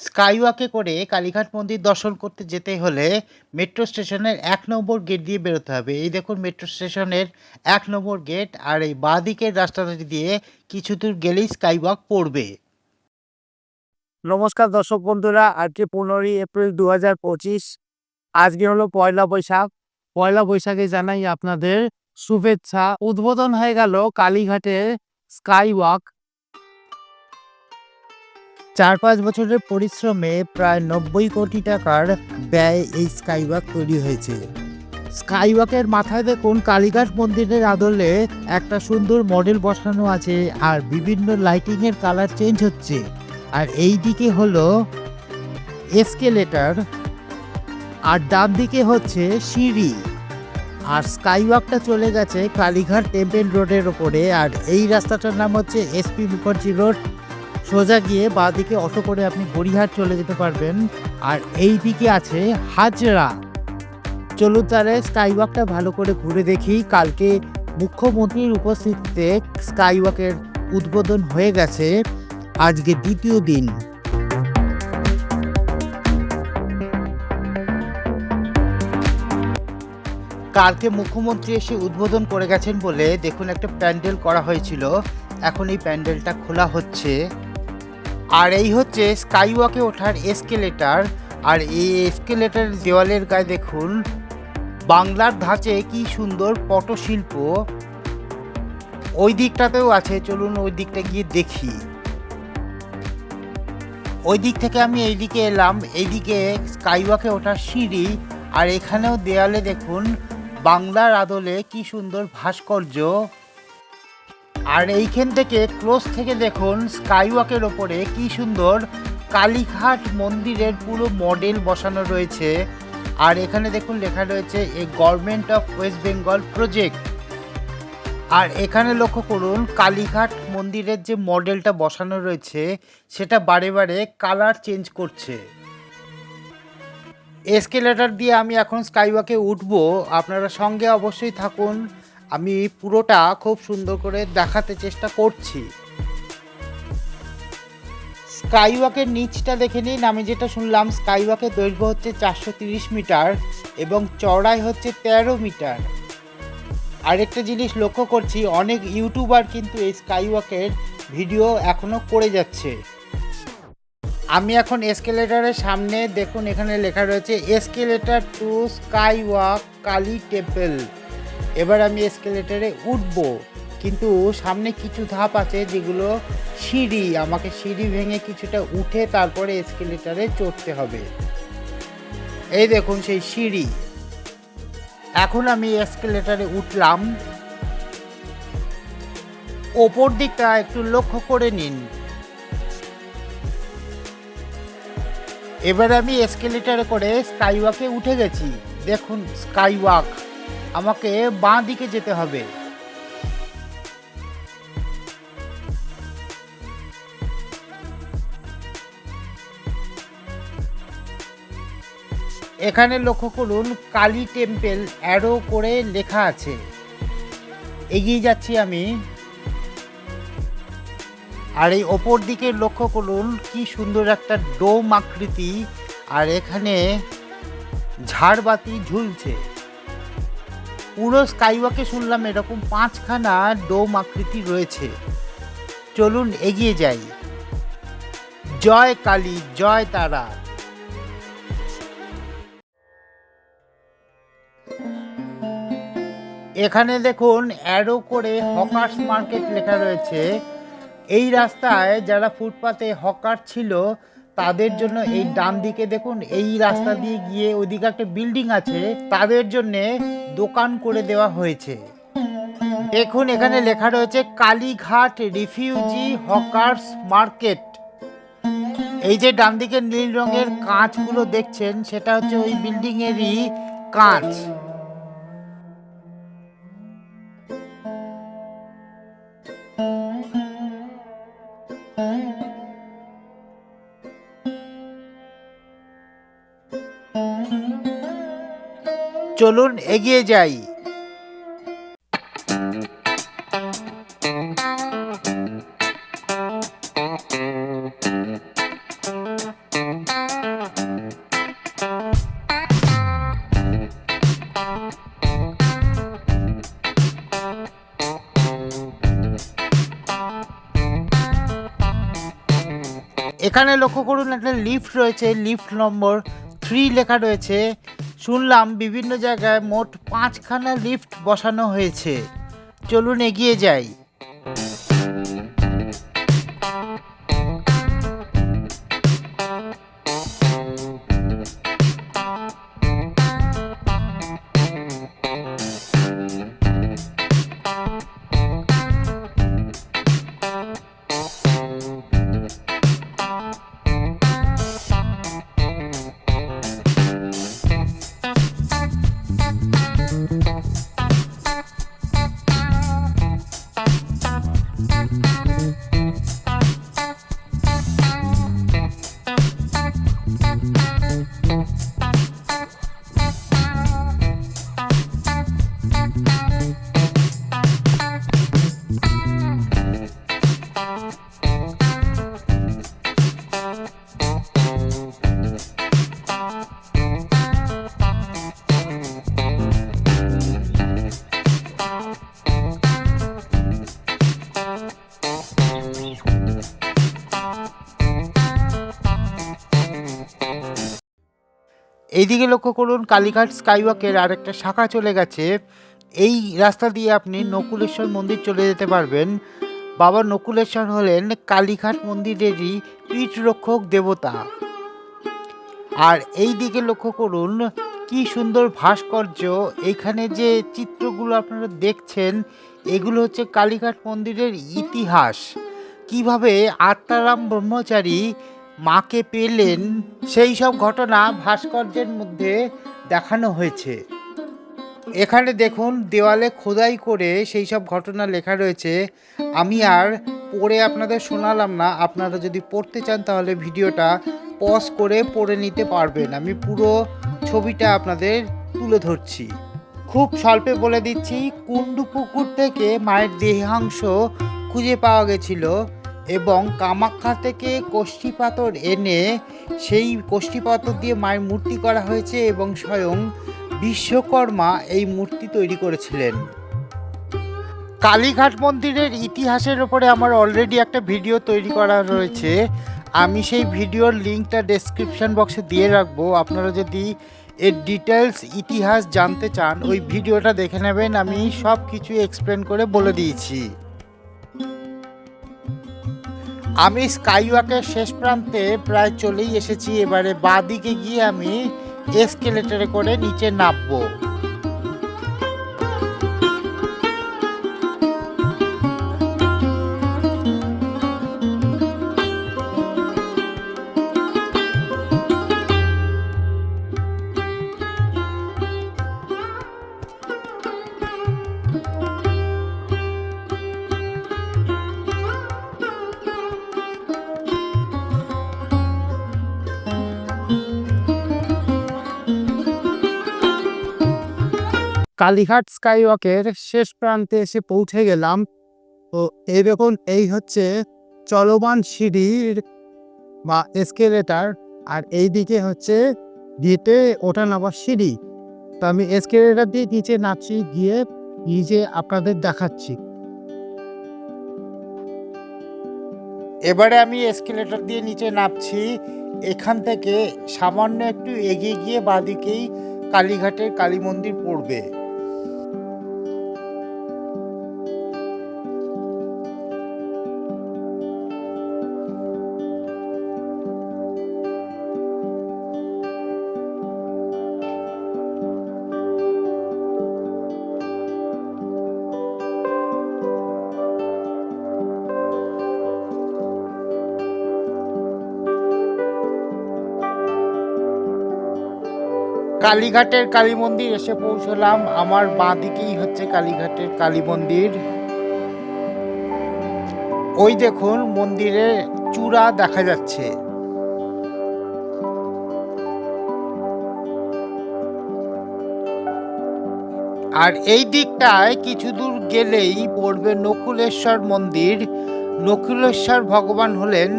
স্কাইওয়াকে করে কালীঘাট মন্দির দর্শন করতে যেতে হলে মেট্রো স্টেশনের এক নম্বর গেট দিয়ে বেরোতে হবে। এই দেখুন, মেট্রো স্টেশনের এক নম্বর গেট আর এই বাঁ দিকের রাস্তাটা দিয়ে কিছু দূর গেলেই স্কাইওয়াক পড়বে। নমস্কার দর্শক বন্ধুরা, আজকে পনেরোই এপ্রিল দু হাজার পঁচিশ। আজকে হলো পয়লা বৈশাখ। পয়লা বৈশাখে জানাই আপনাদের শুভেচ্ছা। উদ্বোধন হয়ে গেল কালীঘাটে স্কাই ওয়াক চার পাঁচ বছরের পরিশ্রমে প্রায় নব্বই কোটি টাকার ব্যয় এই স্কাইওয়াক তৈরি হয়েছে। স্কাইওয়াকের মাথায় দেখুন কালীঘাট মন্দিরের আদলে একটা সুন্দর মডেল বসানো আছে আর বিভিন্ন লাইটিংয়ের কালার চেঞ্জ হচ্ছে। আর এই দিকে হলো এসকেলেটার আর ডান দিকে হচ্ছে সিঁড়ি। আর স্কাইওয়াকটা চলে গেছে কালীঘাট টেম্পেল রোডের ওপরে আর এই রাস্তাটার নাম হচ্ছে এসপি মুখার্জি রোড সোজা গিয়ে বাঁ দিকে অটো করে আপনি গড়িহাট চলে যেতে পারবেন। আর এই দিকে আছে হাজরা। চলুন তাহলে স্কাইওয়াকটা ভালো করে ঘুরে দেখি। কালকে মুখ্যমন্ত্রীর উপস্থিতিতে স্কাইওয়াকের উদ্বোধন হয়ে গেছে। আজকে দ্বিতীয় দিন। কালকে মুখ্যমন্ত্রী এসে উদ্বোধন করে গেছেন বলে দেখুন একটা প্যান্ডেল করা হয়েছিল। এখন এই প্যান্ডেলটা খোলা হচ্ছে। আর এই হচ্ছে স্কাইওয়াকে ওঠার এসকেলেটার আর এই এসকেলেটার দেওয়ালের গায়ে দেখুন, বাংলার ধাঁচে কি সুন্দর পটশিল্প। ওই দিকটাতেও আছে, চলুন ওই দিকটা গিয়ে দেখি। ওই দিক থেকে আমি এইদিকে এলাম, এইদিকে স্কাইওয়াকে ওঠার সিঁড়ি। আর এখানেও দেয়ালে দেখুন, বাংলার আদলে কি সুন্দর ভাস্কর্য। আর এইখান থেকে ক্লোজ থেকে দেখুন স্কাইওয়াকের ওপরে কি সুন্দর কালীঘাট মন্দিরের পুরো মডেল বসানো রয়েছে। আর এখানে দেখুন লেখা রয়েছে a government of West Bengal project. আর এখানে লক্ষ্য করুন কালীঘাট মন্দিরের যে মডেলটা বসানো রয়েছে, সেটা বারে বারে কালার চেঞ্জ করছে। এসকেলেটার দিয়ে আমি এখন স্কাইওয়াকে উঠবো। আপনারা সঙ্গে অবশ্যই থাকুন। আমি পুরোটা খুব সুন্দর করে দেখাতে চেষ্টা করছি। স্কাইওয়াকের নিচটা দেখে নিন, আমি যেটা শুনলাম স্কাইওয়াকের দৈর্ঘ্য হচ্ছে চারশো মিটার এবং চওড়াই হচ্ছে তেরো মিটার। আরেকটা জিনিস লক্ষ্য করছি, অনেক ইউটিউবার কিন্তু এই স্কাইওয়াকের ভিডিও এখনও করে যাচ্ছে। আমি এখন এসকেলেটারের সামনে দেখুন, এখানে লেখা রয়েছে, escalator to sky walk Kali temple. এবার আমি এসকেলেটারে উঠব। কিন্তু সামনে কিছু ধাপ আছে যেগুলো সিঁড়ি, আমাকে সিঁড়ি ভেঙে কিছুটা উঠে তারপরে এসকেলেটারে চড়তে হবে। এই দেখুন সেই সিঁড়ি। এখন আমি এসকেলেটারে উঠলাম। ওপর দিকটা একটু লক্ষ্য করে নিন। এবার আমি এসকেলেটারে করে স্কাইওয়াকে উঠে গেছি। দেখুন স্কাইওয়াক আমাকে বাঁ দিকে যেতে হবে। এখানে লক্ষ্য করুন, কালী টেম্পেল অ্যারো করে লেখা আছে। এগিয়ে যাচ্ছি আমি। আর এই ওপর দিকে লক্ষ্য করুন, কি সুন্দর একটা ডোম আকৃতি। আর এখানে ঝাড়বাতি ঝুলছে। পুরো স্কাইওয়াকে শুনলাম এরকম পাঁচখানা ডোম আকৃতি রয়েছে। চলুন এগিয়ে যাই। জয় কালী, জয় তারা। এখানে দেখুন অ্যারো করে হকার্স মার্কেট লেখা রয়েছে। এই রাস্তায় যারা ফুটপাতে হকার ছিল তাদের জন্য এই ডান দিকে দেখুন, এই রাস্তা দিয়ে গিয়ে ওইদিকে একটা বিল্ডিং আছে, তাদের জন্য দোকান করে দেওয়া হয়েছে। দেখুন, এখানে লেখা রয়েছে কালীঘাট রিফিউজি হকার্স মার্কেট। এই যে ডান দিকে নীল রঙের কাঁচগুলো দেখছেন, সেটা হচ্ছে ওই বিল্ডিং এরই কাঁচ। চলুন এগিয়ে যাই। এখানে লক্ষ্য করুন একটা লিফট রয়েছে লিফট নম্বর থ্রি লেখা রয়েছে। শুনলাম বিভিন্ন জায়গায় মোট পাঁচখানা লিফট বসানো হয়েছে। চলুন এগিয়ে যাই। এইদিকে লক্ষ্য করুন, কালীঘাট স্কাইওয়াকের আর একটা শাখা চলে গেছে। এই রাস্তা দিয়ে আপনি নকুলেশ্বর মন্দির চলে যেতে পারবেন। বাবা নকুলেশ্বর হলেন কালীঘাট মন্দিরেরই পীঠ রক্ষক দেবতা। আর এই দিকে লক্ষ্য করুন, কি সুন্দর ভাস্কর্য। এখানে যে চিত্রগুলো আপনারা দেখছেন, এগুলো হচ্ছে কালীঘাট মন্দিরের ইতিহাস। কীভাবে আত্মারাম ব্রহ্মচারী মাকে পেলেন, সেই সব ঘটনা ভাস্কর্যের মধ্যে দেখানো হয়েছে। এখানে দেখুন, দেওয়ালে খোদাই করে সেই সব ঘটনা লেখা রয়েছে। আমি আর পড়ে আপনাদের শোনালাম না, আপনারা যদি পড়তে চান তাহলে ভিডিওটা পজ করে পড়ে নিতে পারবেন। আমি পুরো ছবিটা আপনাদের তুলে ধরছি। খুব স্বল্পে বলে দিচ্ছি কুন্ডু পুকুর থেকে মায়ের দেহাংশ খুঁজে পাওয়া গেছিল। এবং কামাখ্যা থেকে পাথর এনে সেই পাথর দিয়ে মায়ের মূর্তি করা হয়েছে এবং স্বয়ং বিশ্বকর্মা এই মূর্তি তৈরি করেছিলেন। কালীঘাট মন্দিরের ইতিহাসের ওপরে আমার অলরেডি একটা ভিডিও তৈরি করা রয়েছে। আমি সেই ভিডিওর লিঙ্কটা ডেসক্রিপশন বক্সে দিয়ে রাখব। আপনারা যদি এর ডিটেলস ইতিহাস জানতে চান, ওই ভিডিওটা দেখে নেবেন। আমি সব কিছু এক্সপ্লেন করে বলে দিয়েছি। আমি স্কাইওয়াকের শেষ প্রান্তে প্রায় চলেই এসেছি। এবারে বাঁ দিকে গিয়ে আমি এসকেলেটারে করে নিচে নামবো। কালীঘাট স্কাইওয়াকের শেষ প্রান্তে এসে পৌঁছে গেলাম। তো এই দেখুন, এই হচ্ছে চলমান সিঁড়ির বা এসকেলেটার আর এই দিকে হচ্ছে গেটে ওঠা নামার সিঁড়ি। তো আমি এসকেলেটার দিয়ে নিচে নাচি গিয়ে নিজে আপনাদের দেখাচ্ছি। এবারে আমি এসকেলেটর দিয়ে নিচে নামছি। এখান থেকে সামান্য একটু এগিয়ে গিয়ে বাঁদিকেই কালীঘাটের কালী মন্দির পড়বে। কালীঘাটের কালী মন্দির এসে পৌঁছলাম। আমার বাঁ দিকেই হচ্ছে কালীঘাটের কালী মন্দির। ওই দেখুন মন্দিরের চূড়া দেখা যাচ্ছে। আর এই দিকটায় কিছু দূর গেলেই পড়বে নকুলেশ্বর মন্দির। নকুলেশ্বর ভগবান হলেন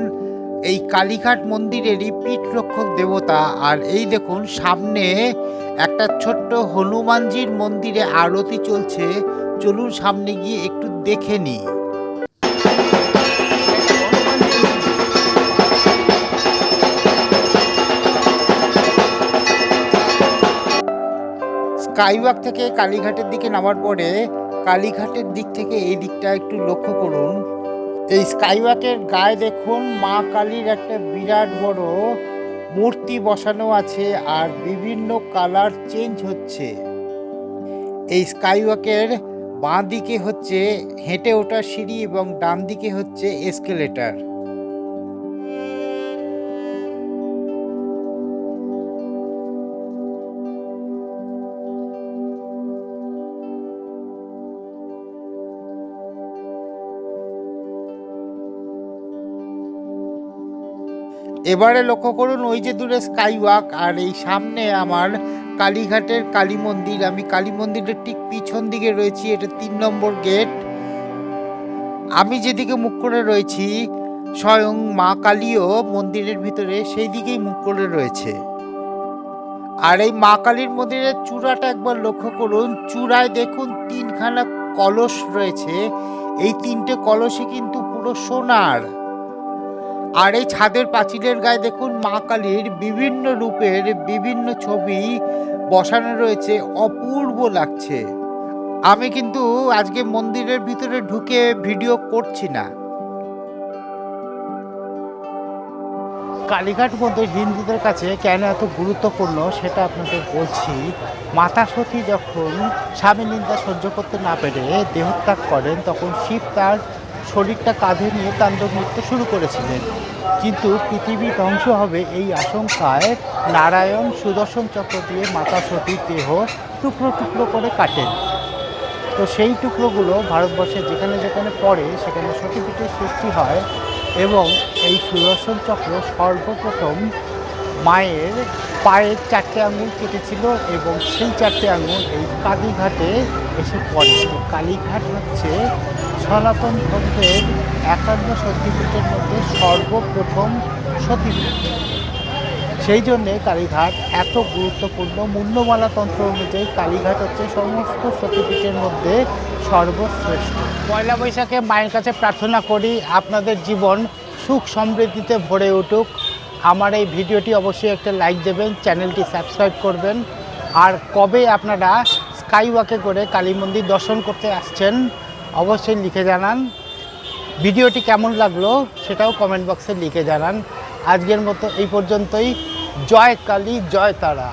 এই কালীঘাট মন্দিরেরই রিপিট রক্ষক দেবতা। আর এই দেখুন, সামনে একটা ছোট্ট হনুমানজির মন্দিরে আরতি চলছে। চলুন সামনে গিয়ে একটু দেখে নিই। স্কাইওয়াক থেকে কালীঘাটের দিকে নামার পরে কালীঘাটের দিক থেকে এই দিকটা একটু লক্ষ্য করুন। এই স্কাইওয়াকের গায়ে দেখুন মা কালীর একটা বিরাট বড় মূর্তি বসানো আছে আর বিভিন্ন কালার চেঞ্জ হচ্ছে। এই স্কাইওয়াকের বাঁ দিকে হচ্ছে হেঁটে ওঠার সিঁড়ি এবং ডান দিকে হচ্ছে এসকেলেটার। এবারে লক্ষ্য করুন, ওই যে দূরে স্কাই ওয়াক আর এই সামনে আমার কালীঘাটের কালী মন্দির। আমি কালী মন্দিরের ঠিক পিছন দিকে রয়েছি, এটা তিন নম্বর গেট। আমি যেদিকে মুখ করে রয়েছি, স্বয়ং মা কালীও মন্দিরের ভিতরে সেই দিকেই মুখ করে রয়েছে। আর এই মা কালীর মন্দিরের চূড়াটা একবার লক্ষ্য করুন, চূড়ায় দেখুন তিনখানা কলস রয়েছে। এই তিনটে কলসই কিন্তু পুরো সোনার। আর এই ছাদের পাঁচিলের গায়ে দেখুন মা কালীর বিভিন্ন রূপের বিভিন্ন ছবি বসানো রয়েছে, অপূর্ব লাগছে। আমি কিন্তু আজকে মন্দিরের ভিতরে ঢুকে ভিডিও করছি না। কালীঘাট মন্দির হিন্দুদের কাছে কেন এত গুরুত্বপূর্ণ সেটা আপনাদের বলছি। মাতা সতী যখন স্বামী নিন্দা সহ্য করতে না পেরে দেহত্যাগ করেন, তখন শিব তার শরীরটা কাঁধে নিয়ে তাণ্ডব নৃত্য শুরু করেছিলেন। কিন্তু পৃথিবী ধ্বংস হবে এই আশঙ্কায় নারায়ণ সুদর্শন চক্র দিয়ে মাতা সতীর দেহ টুকরো টুকরো করে কাটেন। তো সেই টুকরোগুলো ভারতবর্ষে যেখানে যেখানে পড়ে, সেখানে সতীপীঠের সৃষ্টি হয় এবং এই সুদর্শন চক্র সর্বপ্রথম মায়ের পায়ের চারটে আঙুল কেটেছিল এবং সেই চারটে আঙুল এই কালীঘাটে এসে পড়ে। কালীঘাট হচ্ছে সনাতন ধর্মের একান্ন সতীপীঠের মধ্যে সর্বপ্রথম সতীপীঠ। সেই জন্যে কালীঘাট এত গুরুত্বপূর্ণ মূল্যমালা তন্ত্র অনুযায়ী কালীঘাট হচ্ছে সমস্ত সতীপীঠের মধ্যে সর্বশ্রেষ্ঠ। পয়লা বৈশাখে মায়ের কাছে প্রার্থনা করি আপনাদের জীবন সুখ সমৃদ্ধিতে ভরে উঠুক। আমার এই ভিডিওটি অবশ্যই একটা লাইক দেবেন, চ্যানেলটি সাবস্ক্রাইব করবেন। আর কবে আপনারা স্কাই ওয়াকে করে কালী মন্দির দর্শন করতে আসছেন অবশ্যই লিখে জানান। ভিডিওটি কেমন লাগল সেটাও কমেন্ট বক্সে লিখে জানান। আজকের মতো এই পর্যন্তই। জয় কালী, জয় তারা।